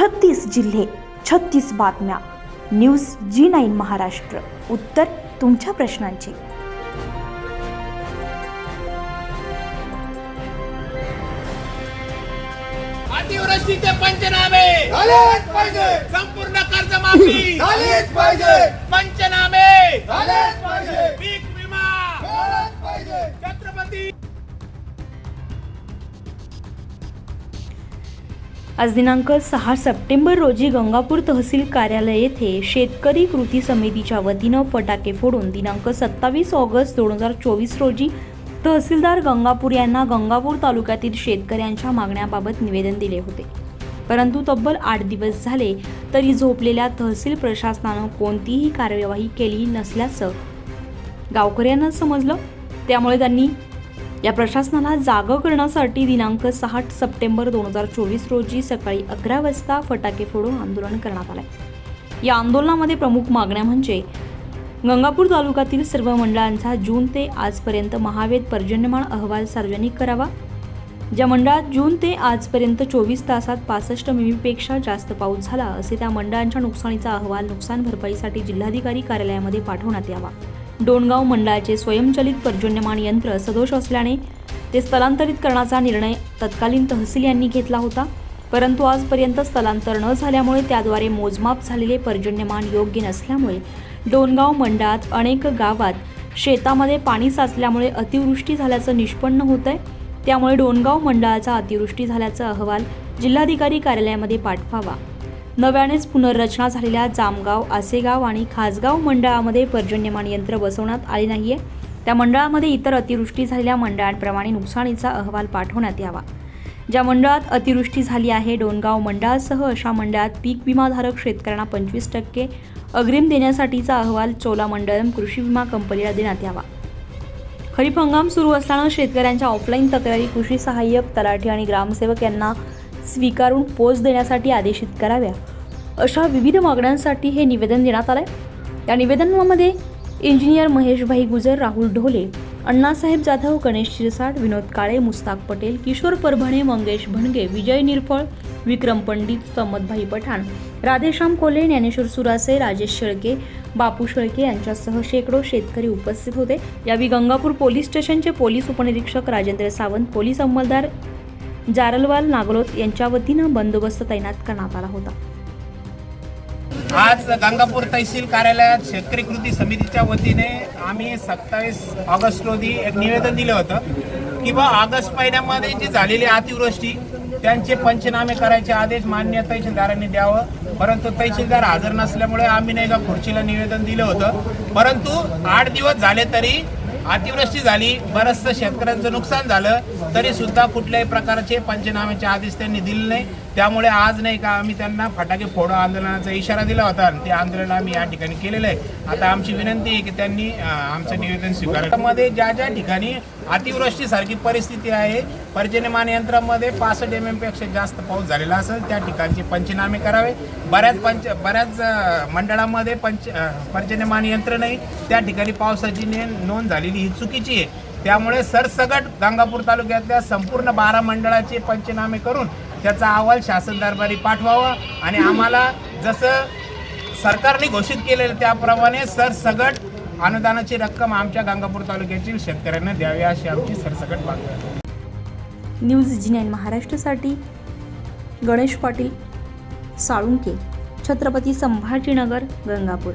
छत्तीस जिल्हे छत्तीस बातम्या. News G nine Maharashtra. उत्तर तुमच्या प्रश्नांची. अतिवृष्टीचे पंचनामे. झालेच पाहिजे. संपूर्ण कर्जमाफी. झालेच पाहिजे. पंचनामे. झालेच पाहिजे. पीक आज दिनांक सहा सप्टेंबर रोजी गंगापूर तहसील कार्यालय येथे शेतकरी कृती समितीच्या वतीनं फटाके फोडून दिनांक सत्तावीस ऑगस्ट दोन हजार चोवीस रोजी तहसीलदार गंगापूर यांना गंगापूर तालुक्यातील शेतकऱ्यांच्या मागण्याबाबत निवेदन दिले होते. परंतु तब्बल आठ दिवस झाले तरी झोपलेल्या तहसील प्रशासनानं कोणतीही कार्यवाही केली नसल्याचं गावकऱ्यांना समजलं. त्यामुळे त्यांनी या प्रशासनाला जागं करण्यासाठी दिनांक सहा सप्टेंबर दोन हजार चोवीस रोजी सकाळी अकरा वाजता फटाके फोडून आंदोलन करण्यात आलंय. या आंदोलनामध्ये प्रमुख मागण्या म्हणजे गंगापूर तालुक्यातील सर्व मंडळांचा जून ते आजपर्यंत महावेद पर्जन्यमान अहवाल सार्वजनिक करावा. ज्या मंडळात जून ते आजपर्यंत चोवीस तासात पासष्ट मिमीपेक्षा जास्त पाऊस झाला असे त्या मंडळांच्या नुकसानीचा अहवाल नुकसान भरपाईसाठी जिल्हाधिकारी कार्यालयामध्ये पाठवण्यात यावा. डोणगाव मंडळाचे स्वयंचलित पर्जन्यमान यंत्र सदोष असल्याने ते स्थलांतरित करण्याचा निर्णय तत्कालीन तहसील यांनी घेतला होता. परंतु आजपर्यंत स्थलांतर न झाल्यामुळे त्याद्वारे मोजमाप झालेले पर्जन्यमान योग्य नसल्यामुळे डोणगाव मंडळात अनेक गावात शेतामध्ये पाणी साचल्यामुळे अतिवृष्टी झाल्याचं निष्पन्न होत आहे त्यामुळे डोणगाव मंडळाचा अतिवृष्टी झाल्याचा अहवाल जिल्हाधिकारी कार्यालयामध्ये पाठवावा. नव्यानेच पुनर्रचना झालेल्या जामगाव आसेगाव आणि खासगाव मंडळामध्ये पर्जन्यमान यंत्र बसवण्यात आले नाहीये. त्या मंडळामध्ये इतर अतिवृष्टी झालेल्या मंडळांप्रमाणे नुकसानीचा अहवाल पाठवण्यात यावा. ज्या मंडळात अतिवृष्टी झाली आहे डोणगाव मंडळासह अशा मंडळात पीक विमाधारक शेतकऱ्यांना पंचवीस टक्के अग्रिम देण्यासाठीचा अहवाल चोलामंडळम कृषी विमा कंपनीला देण्यात यावा. खरीप हंगाम सुरू असल्यानं शेतकऱ्यांच्या ऑफलाईन तक्रारी कृषी सहाय्यक तलाठी आणि ग्रामसेवक यांना स्वीकारून पोच देण्यासाठी आदेशित कराव्या. अशा विविध मागण्यांसाठी हे निवेदन देण्यात आलंय. या निवेदनामध्ये इंजिनियर महेशभाई गुजर राहुल ढोले अण्णासाहेब जाधव गणेश शिरसाट विनोद काळे मुस्ताक पटेल किशोर परभणे मंगेश भणगे विजय निरफळ विक्रम पंडित संमतभाई पठाण राधेश्याम कोल्हे ज्ञानेश्वर सुरासे राजेश शेळके बापू शेळके यांच्यासह शेकडो शेतकरी उपस्थित होते. यावेळी गंगापूर पोलीस स्टेशनचे पोलीस उपनिरीक्षक राजेंद्र सावंत पोलीस अंमलदार जारलवाल नागलोत यांच्या वतीनं बंदोबस्त तैनात करण्यात आला होता. आज गंगापूर तहसील कार्यालयात शेतकरी कृती समितीच्या वतीने आम्ही सत्तावीस ऑगस्ट रोजी एक निवेदन दिलं होतं की बा ऑगस्ट महिन्यामध्ये जी झालेली अतिवृष्टी त्यांचे पंचनामे करायचे आदेश मान्य तहसीलदारांनी द्यावं. परंतु तहसीलदार हजर नसल्यामुळे आम्ही नाही का खुर्चीला निवेदन दिलं होतं. परंतु आठ दिवस झाले तरी अतिवृष्टी झाली बरंचसं शेतकऱ्यांचं नुकसान झालं तरी सुद्धा कुठल्याही प्रकारचे पंचनाम्याचे आदेश त्यांनी दिले नाही. त्यामुळे आज नाही का आम्ही त्यांना फटाके फोडो आंदोलनाचा इशारा दिला होता आणि ते आंदोलन आम्ही या ठिकाणी केलेलं आहे. आता आमची विनंती आहे की त्यांनी आमचं निवेदन स्वीकारमध्ये ज्या ज्या ठिकाणी अतिवृष्टीसारखी परिस्थिती आहे पर्जन्यमान यंत्रामध्ये पासष्ट एम एमपेक्षा जास्त पाऊस झालेला असेल त्या ठिकाणचे पंचनामे करावे. बऱ्याच पंच बऱ्याच मंडळामध्ये पंच पर्जन्यमान यंत्र नाही. त्या ठिकाणी पावसाची ने नोंद झालेली ही चुकीची आहे. त्यामुळे सरसगट गंगापूर तालुक्यातल्या संपूर्ण बारा मंडळाचे पंचनामे करून त्याचा अहवाल शासन दरबारी पाठवावा. आणि आम्हाला जसं सरकारने घोषित केलेलं त्याप्रमाणे सरसगट अनुदानाची रक्कम आमच्या गंगापूर तालुक्यातील शेतकऱ्यांना द्यावी अशी आमची सरसगट मागणी आहे. न्यूज जी नाईन महाराष्ट्रासाठी गणेश पाटील साळुंके छत्रपती संभाजीनगर गंगापूर.